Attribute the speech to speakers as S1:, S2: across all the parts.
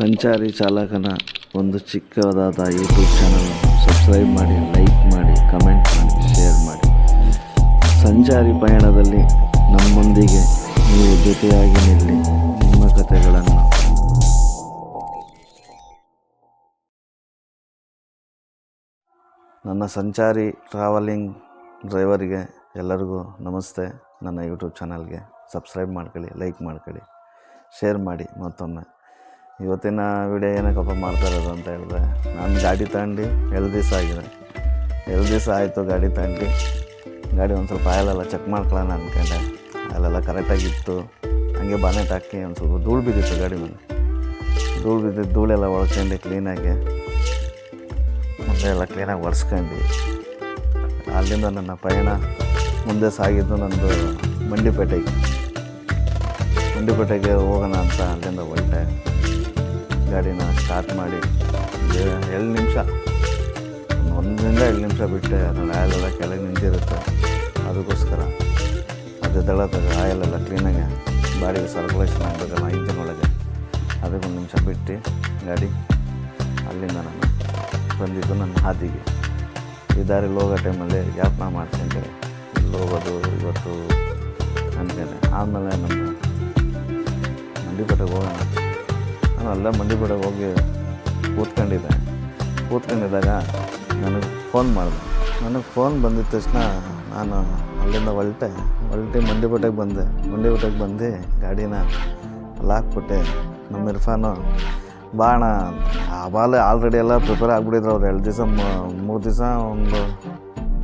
S1: ಸಂಚಾರಿ ಚಾಲಕನ ಒಂದು ಚಿಕ್ಕದಾದ ಯೂಟ್ಯೂಬ್ ಚಾನಲ್ ಸಬ್ಸ್ಕ್ರೈಬ್ ಮಾಡಿ ಲೈಕ್ ಮಾಡಿ ಕಮೆಂಟ್ ಮಾಡಿ ಶೇರ್ ಮಾಡಿ. ಸಂಚಾರಿ ಪಯಣದಲ್ಲಿ ನಮ್ಮೊಂದಿಗೆ ನೀವು ಜೊತೆಯಾಗಿ ನಿಲ್ಲಿ. ನಿಮ್ಮ ಕಥೆಗಳನ್ನು ನನ್ನ ಸಂಚಾರಿ ಟ್ರಾವೆಲಿಂಗ್ ಡ್ರೈವರಿಗೆ ಎಲ್ಲರಿಗೂ ನಮಸ್ತೆ. ನನ್ನ ಯೂಟ್ಯೂಬ್ ಚಾನಲ್ಗೆ ಸಬ್ಸ್ಕ್ರೈಬ್ ಮಾಡ್ಕೊಳ್ಳಿ ಲೈಕ್ ಮಾಡ್ಕೊಳ್ಳಿ ಶೇರ್ ಮಾಡಿ ಮತ್ತೊಮ್ಮೆ. ಇವತ್ತಿನ ವಿಡಿಯೋ ಏನಕ್ಕಪ್ಪ ಮಾಡ್ತಾ ಇರೋದು ಅಂತ ಹೇಳಿದ್ರೆ, ನಾನು ಗಾಡಿ ತಗೊಂಡು ಎರಡು ದಿವಸ ಆಗಿದೆ ಎರಡು ದಿವಸ ಆಯಿತು ಗಾಡಿ ತಗೊಂಡು. ಗಾಡಿ ಒಂದು ಸ್ವಲ್ಪ ಆಯಲೆಲ್ಲ ಚೆಕ್ ಮಾಡ್ಕೊಳ್ಳೋಣ ಅಂದ್ಕೊಂಡೆ ಅಲ್ಲೆಲ್ಲ ಕರೆಕ್ಟಾಗಿತ್ತು ಹಾಗೆ ಬಾನೆಟ್ ಹಾಕಿ ಒಂದು ಸ್ವಲ್ಪ ಧೂಳು ಬಿದ್ದಿತ್ತು ಗಾಡಿ ಮೇಲೆ. ಧೂಳು ಬಿದ್ದಿದ್ದು ಧೂಳೆಲ್ಲ ಒಳ್ಕೊಂಡು ಕ್ಲೀನಾಗಿ ಮುಂದೆ ಎಲ್ಲ ಕ್ಲೀನಾಗಿ ಒರೆಸ್ಕೊಂಡು. ಅಲ್ಲಿಂದ ನನ್ನ ಪಯಣ ಮುಂದೆ ಸಾಗಿದ್ದು ನಂದು ಮಂಡಿಪೇಟೆಗೆ ಮಂಡಿಪೇಟೆಗೆ ಹೋಗೋಣ ಅಂತ ಅಲ್ಲಿಂದ ಹೊರಟೆ. ಗಾಡಿನ ಸ್ಟಾರ್ಟ್ ಮಾಡಿ ಎರಡು ನಿಮಿಷ? ಒಂದರಿಂದ ಎರಡು ನಿಮಿಷ ಬಿಟ್ಟೆ ಅದ್ರಲ್ಲಿ ಆಯಲೆಲ್ಲ ಕೆಳಗೆ ನಿಂತಿರುತ್ತೆ. ಅದಕ್ಕೋಸ್ಕರ ಅದು ದಳದಾಗ ಆಯಲೆಲ್ಲ ಕ್ಲೀನಾಗಿ ಬಾಡಿಗೆ ಸರ್ಕ್ಯುಲೇಷನ್ ಆಗಬೇಕಲ್ಲ ಇಂಜಿನ್ ಒಳಗೆ. ಅದಕ್ಕೊಂದು ನಿಮಿಷ ಬಿಟ್ಟು ಗಾಡಿ ಅಲ್ಲಿಂದ ನಾನು ಬಂದಿದ್ದು ನನ್ನ ಹಾದಿಗೆ. ಈ ದಾರಿಲಿ ಹೋಗೋ ಟೈಮಲ್ಲಿ ಯಾಪನ ಮಾಡ್ಕೊಂಡೆ. ಇಲ್ಲಿ ಹೋಗೋದು ಇವತ್ತು ಅಂತೇನೆ ಆಮೇಲೆ ನಮ್ಮ ಮಂಡಿಪೇಟೆಗೆ ಹೋಗೋಣ ನಾನು ಅಲ್ಲೇ ಮಂಡಿಪೇಟೆಗೆ ಹೋಗಿ ಕೂತ್ಕೊಂಡಿದ್ದೆ. ಕೂತ್ಕೊಂಡಿದ್ದಾಗ ನನಗೆ ಫೋನ್ ಮಾಡಿದೆ. ನನಗೆ ಫೋನ್ ಬಂದಿದ್ದ ತಕ್ಷಣ ನಾನು ಅಲ್ಲಿಂದ ಹೊರಟೆ. ಮಂಡಿ ಮಂಡಿಪೇಟೆಗೆ ಬಂದೆ. ಮಂಡಿಪೇಟೆಗೆ ಬಂದು ಗಾಡಿನ ಲಾಕ್ಬಿಟ್ಟೆ ನಮ್ಮ ಇರ್ಫಾನು ಬಾಣ ಆವಾಗಲೇ ಆಲ್ರೆಡಿ ಎಲ್ಲ ಪ್ರಿಪೇರ್ ಆಗಿಬಿಟ್ಟಿದ್ರು ಅವ್ರು. ಎರಡು ದಿವಸ ಮೂರು ದಿವಸ ಒಂದು,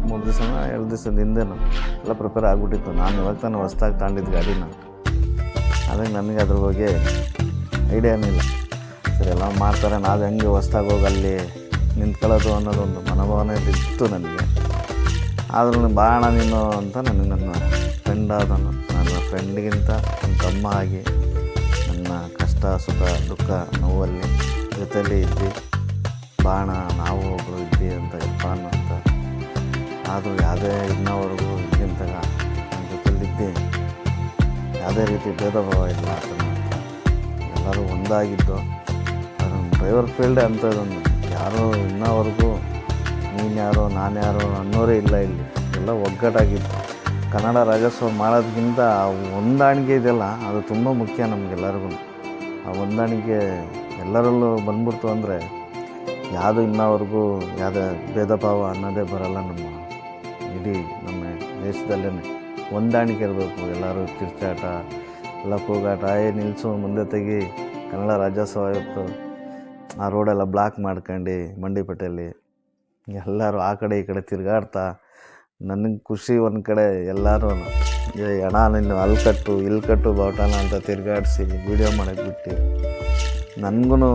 S1: ಮೂರು ದಿವಸ ಎರಡು ಹಿಂದೆನು ಎಲ್ಲ ಪ್ರಿಪೇರ್ ಆಗಿಬಿಟ್ಟಿತ್ತು. ನಾನು ಇವಾಗ ತಾನು ಹೊಸ್ದಾಗಿ ತಗೊಂಡಿದ್ದು ಗಾಡಿನ. ಅದಕ್ಕೆ ನನಗೆ ಅದ್ರ ಬಗ್ಗೆ ಐಡಿಯಾ ಇಲ್ಲ ಸರಿ, ಎಲ್ಲ ಮಾಡ್ತಾರೆ. ನಾವು ಹೆಂಗೆ ಹೊಸ್ದಾಗಿ ಹೋಗಿ ಅಲ್ಲಿ ನಿಂತ್ಕೊಳ್ಳೋದು ಅನ್ನೋದೊಂದು ಮನೋಭಾವನೆ ಇತ್ತು ನನಗೆ. ಆದ್ರೂ ಬಾಣ ನೀನು ಅಂತ ನನಗೆ ನನ್ನ ಫ್ರೆಂಡ್ ಆದನು ನನ್ನ ಫ್ರೆಂಡ್ಗಿಂತ ನನ್ನ ತಮ್ಮ ಆಗಿ ನನ್ನ ಕಷ್ಟ, ಸುಖ, ದುಃಖ, ನೋವಲ್ಲಿ ಜೊತೆಯಲ್ಲಿ ಇದ್ವಿ. ಬಾಣ ನಾವು ಒಬ್ಬರು ಇದ್ದಿ ಅಂತ ಇರ್ಫಾನ್ ಅಂತ ಆದರೂ ಯಾವುದೇ ಇನ್ನವರೆಗೂ ಇದ್ದಿಂತ ನನ್ನ ಜೊತೆಲಿದ್ದೆ. ಯಾವುದೇ ರೀತಿ ಭೇದ ಭಾವ ಇಲ್ಲ. ಆತನ ಎಲ್ಲರೂ ಒಂದಾಗಿದ್ದು. ಅದು ಡ್ರೈವರ್ ಫೀಲ್ಡೇ ಇದೊಂದು. ಯಾರೋ ಇನ್ನವರೆಗೂ ನೀನು ಯಾರೋ, ನಾನು ಯಾರೋ ಅನ್ನೋರೇ ಇಲ್ಲ ಇಲ್ಲಿ. ಎಲ್ಲ ಒಗ್ಗಟ್ಟಾಗಿತ್ತು ಕನ್ನಡ ರಾಜ್ಯೋತ್ಸವ ಮಾಡೋದಕ್ಕಿಂತ ಆ ಹೊಂದಾಣಿಕೆ ಇದೆಯಲ್ಲ, ಅದು ತುಂಬ ಮುಖ್ಯ ನಮಗೆಲ್ಲರಿಗೂ. ಆ ಹೊಂದಾಣಿಕೆ ಎಲ್ಲರಲ್ಲೂ ಬಂದ್ಬಿಡ್ತು ಅಂದರೆ ಯಾವುದು ಇನ್ನವರೆಗೂ ಯಾವುದೇ ಭೇದ ಭಾವ ಅನ್ನೋದೇ ಬರಲ್ಲ ನಮ್ಮ ಇಡೀ ನಮ್ಮ ದೇಶದಲ್ಲೇ ಹೊಂದಾಣಿಕೆ ಇರಬೇಕು, ಎಲ್ಲರೂ ಕಿರ್ಚಾಟ ಎಲ್ಲ ಕೂಗಾಟ, ಏ ನಿಲ್ಲಿಸು ಮುಂದೆ ತೆಗಿ. ಕನ್ನಡ ರಾಜ್ಯೋತ್ಸವ ಇವತ್ತು ಆ ರೋಡೆಲ್ಲ ಬ್ಲಾಕ್ ಮಾಡ್ಕೊಂಡು ಮಂಡಿಪೇಟೆಯಲ್ಲಿ. ಎಲ್ಲರೂ ಆ ಕಡೆ ಈ ಕಡೆ ತಿರುಗಾಡ್ತಾ. ನನಗೆ ಖುಷಿ ಒಂದು ಕಡೆ ಎಲ್ಲರೂ, ಏ ಅಣ್ಣ ನಿನ್ನ ಅಲ್ಲಿ ಕಟ್ಟು ಇಲ್ಲಿ ಕಟ್ಟು ಬಾವುಟನ ಅಂತ ತಿರುಗಾಡಿಸಿ ವೀಡಿಯೋ ಮಾಡೋಕ್ಕೆ ಬಿಟ್ಟು. ನನಗೂ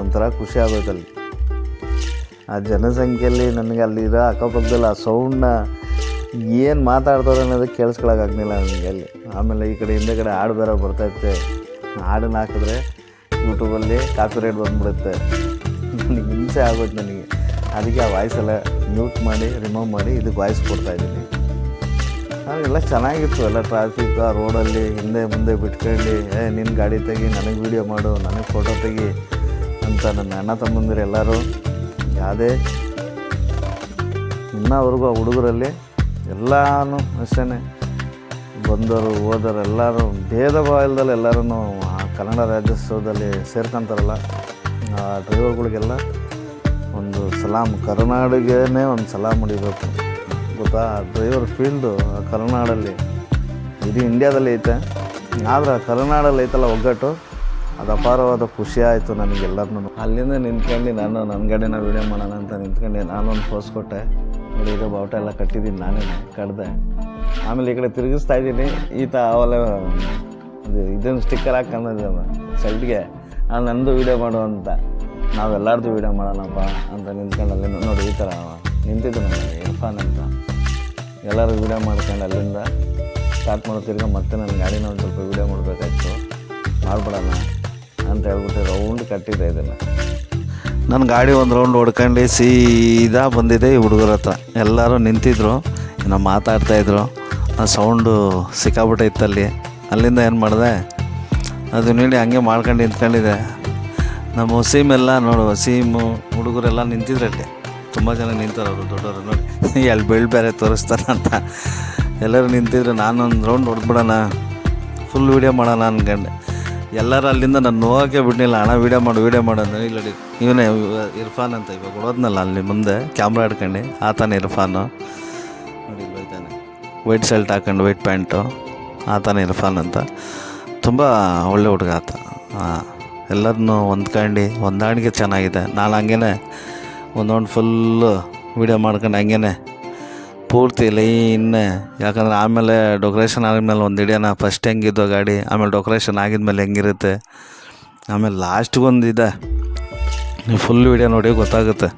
S1: ಒಂಥರ ಖುಷಿ ಆಗೋಯ್ತಲ್ಲಿ. ಆ ಜನಸಂಖ್ಯೆಯಲ್ಲಿ ನನಗೆ ಅಲ್ಲಿರೋ ಅಕ್ಕಪಕ್ಕದಲ್ಲಿ ಆ ಸೌಂಡ್ನ ಏನು ಮಾತಾಡ್ತಾರೆ ಅನ್ನೋದು ಕೇಳಿಸ್ಕೊಳಕ್ಕಾಗ್ಲಿಲ್ಲ ನನಗೆ ಅಲ್ಲಿ. ಆಮೇಲೆ ಈ ಕಡೆ ಹಿಂದೆ ಕಡೆ ಹಾಡು ಬೇರೆ ಬರ್ತೈತೆ. ಹಾಡನ್ನ ಹಾಕಿದ್ರೆ ಯೂಟ್ಯೂಬಲ್ಲಿ ಕಾಪಿ ರೇಟ್ ಬಂದ್ಬಿಡುತ್ತೆ. ನನಗೆ ಹಿಂಸೆ ಆಗೋಯ್ತು ನನಗೆ. ಅದಕ್ಕೆ ಆ ವಾಯ್ಸೆಲ್ಲ ಮ್ಯೂಟ್ ಮಾಡಿ ರಿಮೂವ್ ಮಾಡಿ ಇದಕ್ಕೆ ವಾಯ್ಸ್ ಕೊಡ್ತಾಯಿದ್ದೀನಿ ಎಲ್ಲ ಚೆನ್ನಾಗಿತ್ತು, ಎಲ್ಲ ಟ್ರಾಫಿಕ್ ಆ ರೋಡಲ್ಲಿ ಹಿಂದೆ ಮುಂದೆ ಬಿಟ್ಕೊಂಡು ಏ ನಿನ್ನ ಗಾಡಿ ತೆಗಿ, ನನಗೆ ವೀಡಿಯೋ ಮಾಡು, ನನಗೆ ಫೋಟೋ ತೆಗಿ ಅಂತ ನನ್ನ ಅಣ್ಣ ತಮ್ಮಂದಿರು ಎಲ್ಲರೂ ಯಾವುದೇ ಇನ್ನವರೆಗೂ ಆ ಹುಡುಗರಲ್ಲಿ ಎಲ್ಲನೂ ಅಷ್ಟೇ ಬಂದವರು ಹೋದವರು ಎಲ್ಲರೂ ಭೇದ ಭಾವ ಇಲ್ದಲೆ ಎಲ್ಲರೂ ಆ ಕನ್ನಡ ರಾಜ್ಯೋತ್ಸವದಲ್ಲಿ ಸೇರ್ಕೊಂತಾರಲ್ಲ, ಆ ಡ್ರೈವರ್ಗಳಿಗೆಲ್ಲ ಒಂದು ಸಲಾಮ್ ಕರುನಾಡಿಗೆನೇ ಒಂದು ಸಲಾಮ್ ಹೊಡಿಬೇಕು. ಗೊತ್ತಾ? ಡ್ರೈವರ್ ಫೀಲ್ಡು ಕರುನಾಡಲ್ಲಿ, ಇಡೀ ಇಂಡ್ಯಾದಲ್ಲಿ ಐತೆ. ಆದ್ರೆ ಕರ್ನಾಡಲ್ಲಿ ಐತಲ್ಲ ಒಗ್ಗಟ್ಟು? ಅದು ಅಪಾರವಾದ ಖುಷಿ ಆಯಿತು ನನಗೆಲ್ಲರನ್ನೂ. ಅಲ್ಲಿಂದ ನಿಂತ್ಕೊಂಡು ನಾನು ನನ್ನ ಗಾಡಿನ ವೀಡಿಯೋ ಮಾಡೋಣ ಅಂತ ನಿಂತ್ಕೊಂಡು. ನಾನೊಂದು ಪೋಸ್ ಕೊಟ್ಟೆ. ನೋಡಿ, ಇದು ಬಾವುಟ ಎಲ್ಲ ಕಟ್ಟಿದ್ದೀನಿ ನಾನೇ ಕಡ್ದೆ. ಆಮೇಲೆ ಈ ಕಡೆ ತಿರುಗಿಸ್ತಾ ಇದ್ದೀನಿ. ಈತ ಅವೆಲ್ಲ ಇದು, ಇದನ್ನು ಸ್ಟಿಕ್ಕರ್ ಹಾಕೊಂಡಿದ್ದವ ಸೈಡ್ಗೆ ಆ, ನಂದು ವೀಡಿಯೋ ಮಾಡು ಅಂತ. ನಾವೆಲ್ಲಾರ್ದು ವೀಡಿಯೋ ಮಾಡೋಣಪ್ಪ ಅಂತ ನಿಂತ್ಕೊಂಡು ಅಲ್ಲಿಂದ, ನೋಡಿ, ಈ ಥರ ನಿಂತಿದ್ದು ನನಗೆ ಇರ್ಫಾನ್ ಅಂತ. ಎಲ್ಲರೂ ವೀಡಿಯೋ ಮಾಡ್ಕೊಂಡು ಅಲ್ಲಿಂದ ಸ್ಟಾರ್ಟ್ ಮಾಡೋ, ತಿರ್ಗ ಮತ್ತೆ ನನ್ನ ಗಾಡಿನ ಒಂದು ಸ್ವಲ್ಪ ವೀಡಿಯೋ ಮಾಡಬೇಕಾಯ್ತು. ಮಾಡ್ಬಿಡೋಣ ಅಂತ ಹೇಳ್ಬಿಟ್ಟು ರೌಂಡ್ ಕಟ್ಟಿದ್ದೆ ಇದನ್ನು. ನನ್ನ ಗಾಡಿ ಒಂದು ರೌಂಡ್ ಹೊಡ್ಕೊಂಡು ಸೀದಾ ಬಂದಿದೆ ಈ ಹುಡುಗರ ಹತ್ರ. ಎಲ್ಲರೂ ನಿಂತಿದ್ರು, ಏನೋ ಮಾತಾಡ್ತಾಯಿದ್ರು ಆ ಸೌಂಡು ಸಿಕ್ಕಾಬಿಟ್ಟೆ ಇತ್ತಲ್ಲಿ ಅಲ್ಲಿಂದ ಏನು ಮಾಡಿದೆ? ಅದು ನೀಡಿ ಹಂಗೆ ಮಾಡ್ಕೊಂಡು ನಿಂತ್ಕೊಂಡಿದೆ. ನಮ್ಮ ವಸೀಮ್ ಎಲ್ಲ ನೋಡು ವಸೀಮು ಹುಡುಗರೆಲ್ಲ ನಿಂತಿದ್ರಲ್ಲಿ ತುಂಬ ಜನ ನಿಂತಾರೆ ಅವರು, ದೊಡ್ಡವರು ನೋಡಿ. ಎಲ್ಲಿ ಬೆಳ್ಳು ಬೇರೆ ತೋರಿಸ್ತಾರ ಅಂತ. ಎಲ್ಲರೂ ನಿಂತಿದ್ರು, ನಾನೊಂದು ರೌಂಡ್ ಹೊಡೆದ್ಬಿಡೋಣ. ಫುಲ್ ವೀಡಿಯೋ ಮಾಡೋಣ ಅನ್ಕೊಂಡೆ. ಎಲ್ಲರೂ ಅಲ್ಲಿಂದ ನಾನು ನೋವಾಗೆ ಬಿಡ್ನಿಲ್ಲ. ಹಣ ವೀಡಿಯೋ ಮಾಡು ವೀಡಿಯೋ ಮಾಡೋದು ಇಲ್ಲ ಇವನೇ ಇರ್ಫಾನ್ ಅಂತ ಇವಾಗ ಕೊಡೋದ್ನಲ್ಲ ಅಲ್ಲಿ ಮುಂದೆ ಕ್ಯಾಮ್ರಾ ಹಿಡ್ಕೊಂಡು. ಆತನೇ ಇರ್ಫಾನು. ನೋಡಿ ಬೈತಾನೆ ವೈಟ್ ಶರ್ಟ್ ಹಾಕೊಂಡು ವೈಟ್ ಪ್ಯಾಂಟು ಆತನೇ ಇರ್ಫಾನ್ ಅಂತ. ತುಂಬ ಒಳ್ಳೆ ಹುಡುಗ ಆತ. ಹಾಂ ಎಲ್ಲರನ್ನೂ ಹೊಂದ್ಕೊಂಡು, ಹೊಂದಾಣಿಕೆ ಚೆನ್ನಾಗಿದೆ. ನಾನು ಹಂಗೇನೆ ಒಂದೊಂದು ಫುಲ್ಲು ವೀಡಿಯೋ ಮಾಡ್ಕೊಂಡು ಹಂಗೇ ಪೂರ್ತಿ ಲೈನ್. ಯಾಕಂದ್ರೆ ಆಮೇಲೆ ಡೆಕೋರೇಷನ್ ಆದಮೇಲೆ ಒಂದು ಹಿಡಿಯೋಣ ಫಸ್ಟ್ ಹೆಂಗಿದ್ದು ಗಾಡಿ ಆಮೇಲೆ ಡೆಕೋರೇಷನ್ ಆಗಿದ್ಮೇಲೆ ಹೆಂಗಿರುತ್ತೆ. ಆಮೇಲೆ ಲಾಸ್ಟ್ಗೊಂದು ಇದೆ. ನೀವು ಫುಲ್ ವೀಡಿಯೋ ನೋಡಿ ಗೊತ್ತಾಗುತ್ತೆ.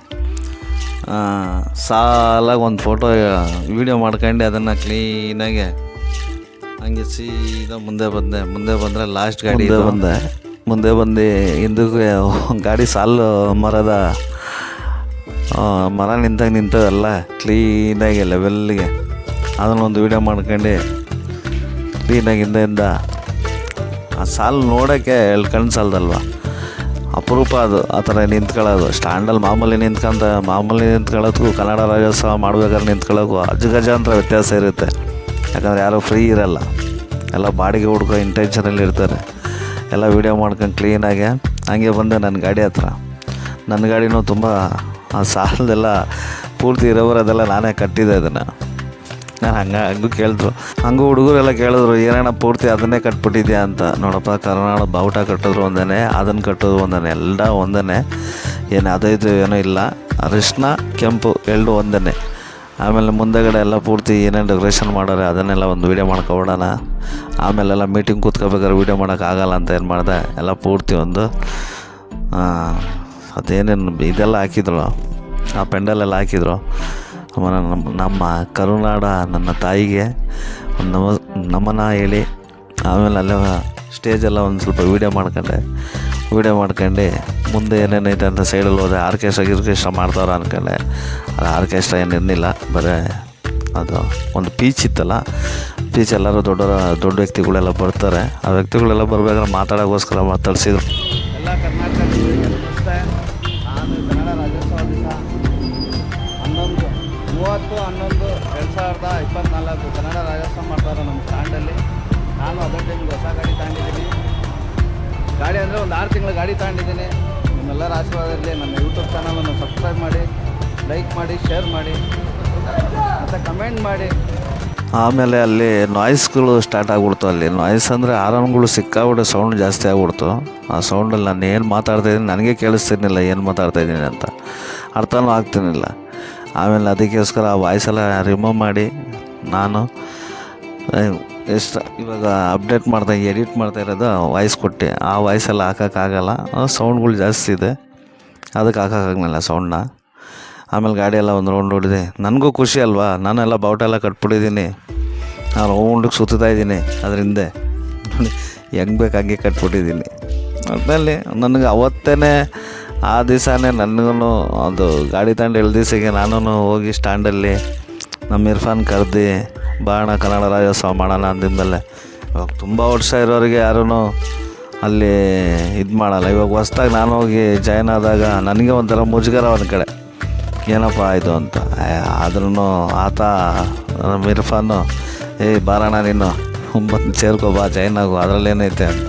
S1: ಸಾಲಾಗಿ ಒಂದು ಫೋಟೋ ವೀಡಿಯೋ ಮಾಡ್ಕೊಂಡು ಅದನ್ನು ಕ್ಲೀನಾಗೆ ಹಂಗೆ ಸೀದಾ ಮುಂದೆ ಬಂದೆ. ಮುಂದೆ ಬಂದರೆ ಲಾಸ್ಟ್ ಗಾಡಿ ಬಂದೆ. ಮುಂದೆ ಬಂದು ಹಿಂದಕ್ಕೆ ಗಾಡಿ ಸಾಲು ಮರದ ಮರ ನಿಂತಾಗ ನಿಂತವೆಲ್ಲ ಕ್ಲೀನಾಗಿ ಲೆವೆಲ್ಗೆ ಅದನ್ನೊಂದು ವೀಡಿಯೋ ಮಾಡ್ಕೊಂಡು. ಕ್ಲೀನಾಗಿ ಹಿಂದೆಯಿಂದ ಆ ಸಾಲು ನೋಡೋಕ್ಕೆ ಎಲ್ಲಿ ಕಣ್ಣು ಸಾಲದಲ್ವ. ಅಪರೂಪ ಅದು, ಆ ಥರ ನಿಂತ್ಕೊಳ್ಳೋದು. ಸ್ಟ್ಯಾಂಡಲ್ಲಿ ಮಾಮೂಲಿ ನಿಂತ್ಕೊಂತ, ಮಾಮೂಲಿ ನಿಂತ್ಕೊಳ್ಳೋದಕ್ಕೂ ಕನ್ನಡ ರಾಜ್ಯೋತ್ಸವ ಮಾಡ್ಬೇಕಾದ್ರೆ ನಿಂತ್ಕೊಳ್ಳೋಕ್ಕೂ ಅಂತ ವ್ಯತ್ಯಾಸ ಇರುತ್ತೆ. ಯಾಕಂದರೆ ಯಾರೂ ಫ್ರೀ ಇರಲ್ಲ. ಎಲ್ಲ ಬಾಡಿಗೆ ಹುಡ್ಕೋ ಇಂಟೆನ್ಷನಲ್ಲಿ ಇರ್ತಾರೆ. ಎಲ್ಲ ವೀಡಿಯೋ ಮಾಡ್ಕೊಂಡು ಕ್ಲೀನಾಗೆ ಹಂಗೆ ಬಂದೆ ನನ್ನ ಗಾಡಿ ಹತ್ರ. ನನ್ನ ಗಾಡಿನೂ ತುಂಬ ಆ ಸಾಲದೆಲ್ಲ ಪೂರ್ತಿ ಇರೋವರದೆಲ್ಲ ನಾನೇ ಕಟ್ಟಿದೆ ಅದನ್ನು. ನಾನು ಹಂಗೆ, ಹಂಗೂ ಕೇಳಿದ್ರು. ಹಂಗೂ ಹುಡುಗರೆಲ್ಲ ಕೇಳಿದ್ರು ಏನಣ್ಣ ಪೂರ್ತಿ ಅದನ್ನೇ ಕಟ್ಬಿಟ್ಟಿದ್ಯಾ ಅಂತ. ನೋಡಪ್ಪ ಕರ್ನಾಡ ಬಾವುಟ ಕಟ್ಟಿದ್ರು ಒಂದೇ ಅದನ್ನು ಕಟ್ಟೋದು ಒಂದೇ ಎಲ್ಲ ಒಂದೇ ಏನು ಅದು ಇದು ಏನೂ ಇಲ್ಲ. ಅರಿಶಿನ ಕೆಂಪು ಎರಡು ಒಂದೇ ಆಮೇಲೆ ಮುಂದೆಗಡೆ ಎಲ್ಲ ಪೂರ್ತಿ ಏನೇನು ಡೆಕೋರೇಷನ್ ಮಾಡೋರೆ ಅದನ್ನೆಲ್ಲ ಒಂದು ವೀಡಿಯೋ ಮಾಡ್ಕೊಬಿಡೋಣ ಆಮೇಲೆಲ್ಲ ಮೀಟಿಂಗ್ ಕೂತ್ಕೋಬೇಕಾದ್ರೆ ವೀಡಿಯೋ ಮಾಡೋಕ್ಕಾಗಲ್ಲ ಅಂತ ಏನು ಮಾಡಿದೆ, ಎಲ್ಲ ಪೂರ್ತಿ ಒಂದು ಅದೇನೇನು ಇದೆಲ್ಲ ಹಾಕಿದ್ರು. ಆ ಪೆಂಡಲೆಲ್ಲ ಹಾಕಿದ್ರು. ಆಮೇಲೆ ನಮ್ಮ ನಮ್ಮ ಕರುನಾಡ ನನ್ನ ತಾಯಿಗೆ ಒಂದು ನಮ ನಮನ ಹೇಳಿ ಆಮೇಲೆ ಅಲ್ಲೇ ಸ್ಟೇಜೆಲ್ಲ ಒಂದು ಸ್ವಲ್ಪ ವೀಡಿಯೋ ಮಾಡ್ಕೊಂಡೆ. ವೀಡಿಯೋ ಮಾಡ್ಕೊಂಡು ಮುಂದೆ ಏನೇನೈತೆ ಅಂತ ಸೈಡಲ್ಲಿ ಹೋದೆ. ಆರ್ಕೆಸ್ಟ್ರಾ ಗಿರ್ಕೆಸ್ಟ್ರಾ ಮಾಡ್ತಾವ್ರ ಅಂದ್ಕೊಂಡೆ ಅದು ಆರ್ಕೆಸ್ಟ್ರಾ ಏನು ಇರಲಿಲ್ಲ. ಬರೀ ಅದು ಒಂದು ಪೀಚ್ ಇತ್ತಲ್ಲ. ಪೀಚ್ ಎಲ್ಲರೂ ದೊಡ್ಡ ದೊಡ್ಡ ವ್ಯಕ್ತಿಗಳೆಲ್ಲ ಬರ್ತಾರೆ. ಆ ವ್ಯಕ್ತಿಗಳೆಲ್ಲ ಬರಬೇಕಾದ್ರೆ ಮಾತಾಡೋಕ್ಕೋಸ್ಕರ ಮಾತಾಡ್ಸಿದ್ರು.
S2: ಎಲ್ಲ ಕರ್ನಾಟಕ ನಾನು ಅದೇ ಟೈಮ್ಗೆ ಹೊಸ ಗಾಡಿ ತಗೊಂಡಿದ್ದೀನಿ. ಗಾಡಿ ಅಂದರೆ ಒಂದು ಆರು ತಿಂಗಳ ಗಾಡಿ ತಗೊಂಡಿದ್ದೀನಿ. ನಿಮ್ಮೆಲ್ಲರ ಆಶೀರ್ವಾದ ಇರಲಿ, ನನ್ನ ಯೂಟ್ಯೂಬ್ ಚಾನಲನ್ನು ಸಬ್ಸ್ಕ್ರೈಬ್ ಮಾಡಿ ಲೈಕ್ ಮಾಡಿ ಶೇರ್ ಮಾಡಿ, ಮತ್ತು ಕಮೆಂಟ್ ಮಾಡಿ.
S1: ಆಮೇಲೆ ಅಲ್ಲಿ ನಾಯ್ಸ್ಗಳು ಸ್ಟಾರ್ಟ್ ಆಗ್ಬಿಡ್ತು. ಅಲ್ಲಿ ನಾಯ್ಸ್ ಅಂದರೆ ಆರಾಮ್ಗಳು ಸಿಕ್ಕಾಬಿಟ್ಟು ಸೌಂಡ್ ಜಾಸ್ತಿ ಆಗ್ಬಿಡ್ತು. ಆ ಸೌಂಡಲ್ಲಿ ನಾನು ಏನು ಮಾತಾಡ್ತಾ ಇದ್ದೀನಿ ನನಗೆ ಕೇಳಿಸ್ತಿರ್ಲಿಲ್ಲ, ಏನು ಮಾತಾಡ್ತಾ ಇದ್ದೀನಿ ಅಂತ. ಅರ್ಥನೂ ಆಗ್ತಿರ್ಲಿಲ್ಲ. ಆಮೇಲೆ ಅದಕ್ಕೋಸ್ಕರ ಆ ವಾಯ್ಸೆಲ್ಲ ರಿಮೂವ್ ಮಾಡಿ, ನಾನು ಎಷ್ಟು ಇವಾಗ ಅಪ್ಡೇಟ್ ಮಾಡ್ತಾ ಎಡಿಟ್ ಮಾಡ್ತಾ ಇರೋದು ವಾಯ್ಸ್ ಕೊಟ್ಟೆ. ಆ ವಾಯ್ಸೆಲ್ಲ ಹಾಕೋಕ್ಕಾಗಲ್ಲ ಸೌಂಡ್ಗಳು ಜಾಸ್ತಿ ಇದೆ. ಅದಕ್ಕೆ ಹಾಕೋಕ್ಕಾಗಲಿಲ್ಲ ಸೌಂಡ್ನ ಆಮೇಲೆ ಗಾಡಿ ಎಲ್ಲ ಒಂದು ರೌಂಡ್ ಹೊಡಿದೆ ನನಗೂ ಖುಷಿ ಅಲ್ವಾ? ನಾನೆಲ್ಲ ಬಾವುಟ ಎಲ್ಲ ಕಟ್ಬಿಟ್ಟಿದ್ದೀನಿ. ನಾನು ರೌಂಡಿಗೆ ಸುತ್ತಾ ಇದ್ದೀನಿ ಅದರಿಂದ. ನೋಡಿ ಹೆಂಗೆ ಬೇಕಾಗಿ ಕಟ್ಬಿಟ್ಟಿದ್ದೀನಿ. ಅದರಲ್ಲಿ ನನಗೆ ಅವತ್ತೇ ಆ ದಿವಸನೇ ನನಗೂ ಅದು ಗಾಡಿ ತಗೊಂಡು ಎಳ್ದಿಸಿಗೆ ನಾನು ಹೋಗಿ ಸ್ಟ್ಯಾಂಡಲ್ಲಿ ನಮ್ಮ ಇರ್ಫಾನ್ ಕರೆದು ಬಾಣ ಕನ್ನಡ ರಾಜ್ಯೋತ್ಸವ ಮಾಡೋಣ ಅಂದಿದ್ಮೇಲೆ. ಇವಾಗ ತುಂಬ ವರ್ಷ ಇರೋರಿಗೆ ಯಾರೂ ಅಲ್ಲಿ ಇದು ಮಾಡಲ್ಲ. ಇವಾಗ ಹೊಸ್ದಾಗಿ ನಾನು ಹೋಗಿ ಜಾಯ್ನ್ ಆದಾಗ ನನಗೆ ಒಂಥರ ಮುಜುಗರ ಒಂದು ಕಡೆ. ಏನಪ್ಪ ಇದು ಅಂತ. ಆದ್ರೂ ಆತ, ನಮ್ಮ ಇರ್ಫಾನು ಏಯ್ ಬಾರಣ ನೀನು ಒಂಬತ್ತು ಸೇರ್ಕೋ ಬಾ ಜಾಯ್ನ್ ಆಗು, ಅದರಲ್ಲೇನೈತೆ ಅಂತ.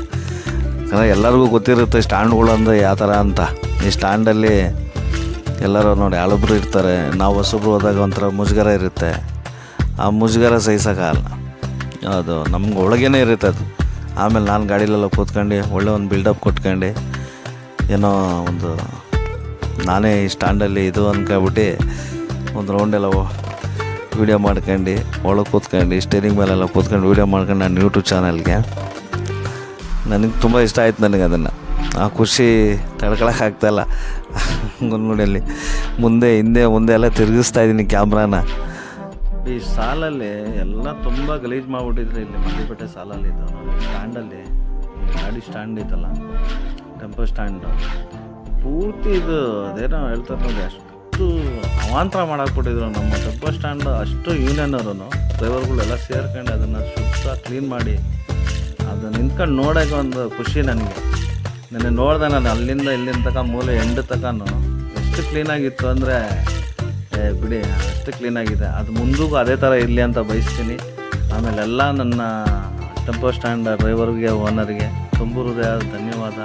S1: ಯಾಕಂದರೆ ಎಲ್ಲರಿಗೂ ಗೊತ್ತಿರುತ್ತೆ ಸ್ಟ್ಯಾಂಡ್ಗಳು ಅಂದರೆ ಯಾವ ಥರ ಅಂತ. ಈ ಸ್ಟ್ಯಾಂಡಲ್ಲಿ ಎಲ್ಲರೂ ನೋಡಿ ಹಳಬ್ರು ಇರ್ತಾರೆ. ನಾವು ಹೊಸಬ್ರು ಹೋದಾಗ ಒಂಥರ ಮುಜುಗರ ಇರುತ್ತೆ. ಆ ಮುಜುಗರ ಸಹಿಸೋಕ್ಕಾಗಲ್ಲ ಅದು ನಮ್ಗೆ ಒಳಗೇನೆ ಇರುತ್ತೆ ಅದು. ಆಮೇಲೆ ನಾನು ಗಾಡಿಲೆಲ್ಲ ಕೂತ್ಕೊಂಡು, ಒಳ್ಳೆ ಒಂದು ಬಿಲ್ಡಪ್ ಕೊಟ್ಕೊಂಡು. ಏನೋ ಒಂದು ನಾನೇ ಈ ಸ್ಟ್ಯಾಂಡಲ್ಲಿ ಇದು ಅಂದ್ಕೊಬಿಟ್ಟು ಒಂದು ರೌಂಡೆಲ್ಲ ವೀಡಿಯೋ ಮಾಡ್ಕೊಂಡು, ಒಳಗೆ ಕೂತ್ಕೊಂಡು ಸ್ಟೇರಿಂಗ್ ಮೇಲೆಲ್ಲ ಕೂತ್ಕೊಂಡು ವೀಡಿಯೋ ಮಾಡ್ಕೊಂಡು ನಾನು ಯೂಟ್ಯೂಬ್ ಚಾನಲ್ಗೆ ನನಗೆ ತುಂಬ ಇಷ್ಟ ಆಯ್ತು ನನಗೆ ಅದನ್ನು. ಆ ಖುಷಿ ತಡ್ಕೊಳಕ್ಕಾಗ್ತಾಯಿಲ್ಲ ನೋಡಿ ಮುಂದೆ, ಹಿಂದೆ, ಮುಂದೆ ಎಲ್ಲ ತಿರುಗಿಸ್ತಾ ಇದ್ದೀನಿ ಕ್ಯಾಮ್ರಾನ ಈ ಸಾಲಲ್ಲಿ ಎಲ್ಲ ತುಂಬ ಗಲೀಜು ಮಾಡಿಬಿಟ್ಟಿದ್ರು ಇಲ್ಲಿ ಮಂಡಿಪೇಟೆ ಸಾಲಲ್ಲಿ ಇದು ಸ್ಟ್ಯಾಂಡಲ್ಲಿ ಗಾಡಿ ಸ್ಟ್ಯಾಂಡ್ ಇತ್ತಲ್ಲ ಟೆಂಪೋ ಸ್ಟ್ಯಾಂಡು. ಪೂರ್ತಿ ಇದು ಅದೇನೋ ಹೇಳ್ತಾರೆ ನೋಡಿ ಅಷ್ಟು ಅವಾಂತರ ಮಾಡಾಕ್ಬಿಟ್ಟಿದ್ರು ನಮ್ಮ ಟೆಂಪೋ ಸ್ಟ್ಯಾಂಡ್, ಅಷ್ಟು ಯೂನಿಯನ್ ಅವರು ಡ್ರೈವರ್ಗಳೆಲ್ಲ ಸೇರ್ಕೊಂಡು ಅದನ್ನು ಶುದ್ಧ ಕ್ಲೀನ್ ಮಾಡಿ ಅದು ನಿಂತ್ಕೊಂಡು ನೋಡೋಕೆ ಒಂದು ಖುಷಿ ನನಗೆ. ನೆನ್ನೆ ನೋಡ್ದೆ ನಾನು ಅಲ್ಲಿಂದ ಇಲ್ಲಿಂದ ತಕ ಮೂಲೆ ಎಂಡ್ ತಕನು ಎಷ್ಟು ಕ್ಲೀನಾಗಿತ್ತು ಅಂದರೆ ಬಿಡಿ, ಅಷ್ಟು ಕ್ಲೀನಾಗಿದೆ ಅದು ಮುಂದಿಗೂ ಅದೇ ಥರ ಇರಲಿ ಅಂತ ಬಯಸ್ತೀನಿ. ಆಮೇಲೆ ಎಲ್ಲ ನನ್ನ ಟೆಂಪೋ ಸ್ಟ್ಯಾಂಡ್ ಡ್ರೈವರ್ಗೆ ಓನರ್ಗೆ ತುಂಬ ಹೃದಯ, ಧನ್ಯವಾದ.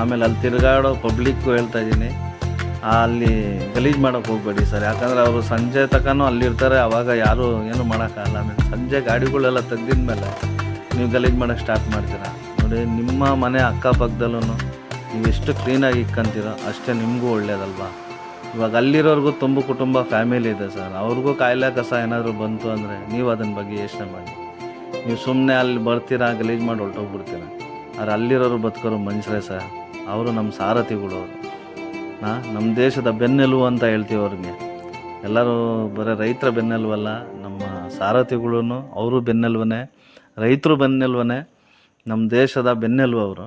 S1: ಆಮೇಲೆ ಅಲ್ಲಿ ತಿರುಗಾಡೋ ಪಬ್ಲಿಕ್ಕು ಹೇಳ್ತಾ ಇದ್ದೀನಿ. ಅಲ್ಲಿ ಗಲೀಜು ಮಾಡೋಕೆ ಹೋಗ್ಬೇಡಿ ಸರ್. ಯಾಕಂದರೆ ಅವರು ಸಂಜೆ ತನಕನೂ ಅಲ್ಲಿರ್ತಾರೆ ಆವಾಗ ಯಾರೂ ಏನು ಮಾಡೋಕ್ಕಾಗಲ್ಲ. ಆಮೇಲೆ ಸಂಜೆ ಗಾಡಿಗಳೆಲ್ಲ ತೆಗ್ದಿದ ಮೇಲೆ ನೀವು ಗಲೀಜು ಮಾಡೋಕ್ಕೆ ಸ್ಟಾರ್ಟ್ ಮಾಡ್ತೀರಾ? ನೋಡಿ, ನಿಮ್ಮ ಮನೆ ಅಕ್ಕಪಕ್ಕದಲ್ಲೂ ನೀವು ಎಷ್ಟು ಕ್ಲೀನಾಗಿ ಇಕ್ಕಂತೀರೋ ಅಷ್ಟೇ ನಿಮಗೂ ಒಳ್ಳೇದಲ್ವಾ? ಇವಾಗ ಅಲ್ಲಿರೋರ್ಗು ತುಂಬ ಕುಟುಂಬ ಫ್ಯಾಮಿಲಿ ಇದೆ ಸರ್ ಅವ್ರಿಗೂ ಕಾಯಿಲೆ ಕಸ ಏನಾದರೂ ಬಂತು ಅಂದರೆ ನೀವು ಅದನ್ನ ಬಗ್ಗೆ ಯೋಚನೆ ಮಾಡಿ. ನೀವು ಸುಮ್ಮನೆ ಅಲ್ಲಿ ಬರ್ತೀರಾ, ಗಲೀಜ್ ಮಾಡಿ ಹೊರಟೋಗ್ಬಿಡ್ತೀರ. ಆದ್ರೆ ಅಲ್ಲಿರೋರು ಬದುಕೋರು ಮನುಷ್ಯರೇ ಸರ್ ಅವರು ನಮ್ಮ ಸಾರಥಿಗಳು ಅವರು. ನಾ ನಮ್ಮ ದೇಶದ ಬೆನ್ನೆಲುಬು ಅಂತ ಹೇಳ್ತೀವಿ ಅವ್ರಿಗೆ. ಎಲ್ಲರೂ ಬರೀ ರೈತರ ಬೆನ್ನೆಲುಬಲ್ಲ, ನಮ್ಮ ಸಾರಥಿಗಳೂ ಅವರು ಬೆನ್ನೆಲುಬನೇ, ರೈತರು ಬೆನ್ನೆಲುಬನೇ ನಮ್ಮ ದೇಶದ ಬೆನ್ನೆಲುಬು ಅವರು.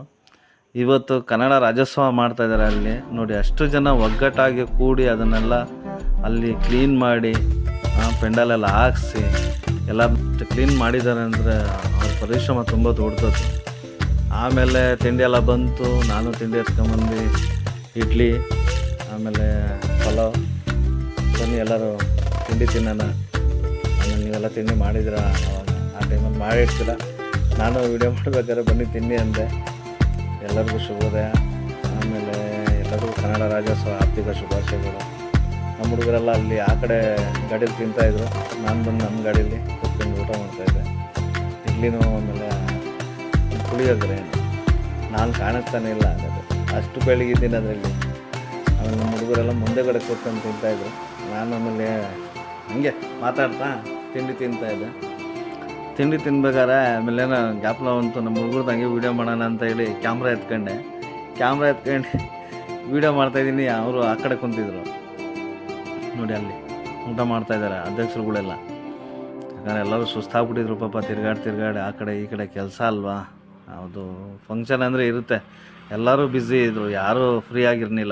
S1: ಇವತ್ತು ಕನ್ನಡ ರಾಜ್ಯೋತ್ಸವ ಮಾಡ್ತಾ ಇದ್ದಾರೆ ಅಲ್ಲಿ. ನೋಡಿ, ಅಷ್ಟು ಜನ ಒಗ್ಗಟ್ಟಾಗಿ ಕೂಡಿ ಅದನ್ನೆಲ್ಲ ಅಲ್ಲಿ ಕ್ಲೀನ್ ಮಾಡಿ ಪೆಂಡಲೆಲ್ಲ ಹಾಕ್ಸಿ, ಎಲ್ಲ ಕ್ಲೀನ್ ಮಾಡಿದ್ದಾರೆ ಅಂದರೆ ಅವ್ರ ಪರಿಶ್ರಮ ತುಂಬ ದೊಡ್ಡದು. ಆಮೇಲೆ ತಿಂಡಿ ಎಲ್ಲ ಬಂತು, ನಾನು ತಿಂಡಿ ಎತ್ಕೊಂಬಂದು ಇಡ್ಲಿ, ಆಮೇಲೆ ಪಲಾವ್. ಬನ್ನಿ ಎಲ್ಲರೂ ತಿಂಡಿ ತಿನ್ನೋಣ. ಆಮೇಲೆ ನೀವೆಲ್ಲ ತಿಂಡಿ ಮಾಡಿದಿರ ಆ ಟೈಮಲ್ಲಿ ಮಾಡಿರ್ತೀರ. ನಾನು ವಿಡಿಯೋ ಮಾಡಬೇಕಾದ್ರೆ ಬನ್ನಿ ತಿನ್ನಿ ಅಂದೆ. ಎಲ್ಲರಿಗೂ ಶುಭೋದಯ ಆಮೇಲೆ ಎಲ್ಲರಿಗೂ ಕನ್ನಡ ರಾಜ್ಯೋತ್ಸವ ಆರ್ಥಿಕ ಶುಭಾಶಯಗಳು. ನಮ್ಮ ಹುಡುಗರೆಲ್ಲ ಅಲ್ಲಿ ಆ ಕಡೆ ಗಾಡೀಲಿ ತಿಂತಾಯಿದ್ರು ನಾನು ಬಂದು ನಮ್ಮ ಗಾಡೀಲಿ ಕೂತ್ಕೊಂಡು ಊಟ ಮಾಡ್ತಾಯಿದ್ದೆ ಇಡ್ಲಿನೂ ಆಮೇಲೆ ಪುಳಿಯೋಗರೆ. ನಾನು ಕಾಣಿಸ್ತಾನೆ ಇಲ್ಲ ಅನ್ನೋದು ಅಷ್ಟು ಬೆಳಗಿದ್ದೀನಿ ಅದರಲ್ಲಿ. ಆಮೇಲೆ ನಮ್ಮ ಹುಡುಗರೆಲ್ಲ ಮುಂದೆಗಡೆ ಕೂತ್ಕೊಂಡು ತಿಂತಾಯಿದ್ರು ನಾನು ಆಮೇಲೆ ಹಂಗೆ ಮಾತಾಡ್ತಾ ತಿಂಡಿ ತಿಂತಾಯಿದ್ದೆ ತಿಂಡಿ ತಿನ್ಬೇಕಾದ್ರೆ ಆಮೇಲೆ ಏನೋ ಗ್ಯಾಪ್ಲ ಬಂತು ನಮ್ಮ ಹುಡುಗರು ಹಂಗೆ ವೀಡಿಯೋ ಮಾಡೋಣ ಅಂತ ಹೇಳಿ ಕ್ಯಾಮ್ರಾ ಎತ್ಕೊಂಡೆ. ಕ್ಯಾಮ್ರಾ ಎತ್ಕೊಂಡು. ವೀಡಿಯೋ ಮಾಡ್ತಾಯಿದ್ದೀನಿ ಅವರು ಆ ಕಡೆ ಕುಂತಿದ್ರು. ನೋಡಿ ಅಲ್ಲಿ, ಊಟ ಮಾಡ್ತಾಯಿದ್ದಾರೆ ಅಧ್ಯಕ್ಷರುಗಳೆಲ್ಲ. ಯಾಕಂದ್ರೆ ಎಲ್ಲರೂ ಸುಸ್ತಾಗ್ಬಿಟ್ಟಿದ್ರು ಪಾಪ, ತಿರ್ಗಾಡಿ ತಿರ್ಗಾಡಿ ಆ ಕಡೆ ಈ ಕಡೆ ಕೆಲಸ ಅಲ್ವಾ? ಅದು ಫಂಕ್ಷನ್ ಅಂದರೆ ಇರುತ್ತೆ. ಎಲ್ಲರೂ ಬ್ಯುಸಿ ಇದ್ದರು ಯಾರೂ ಫ್ರೀ ಆಗಿರ್ಲಿಲ್ಲ.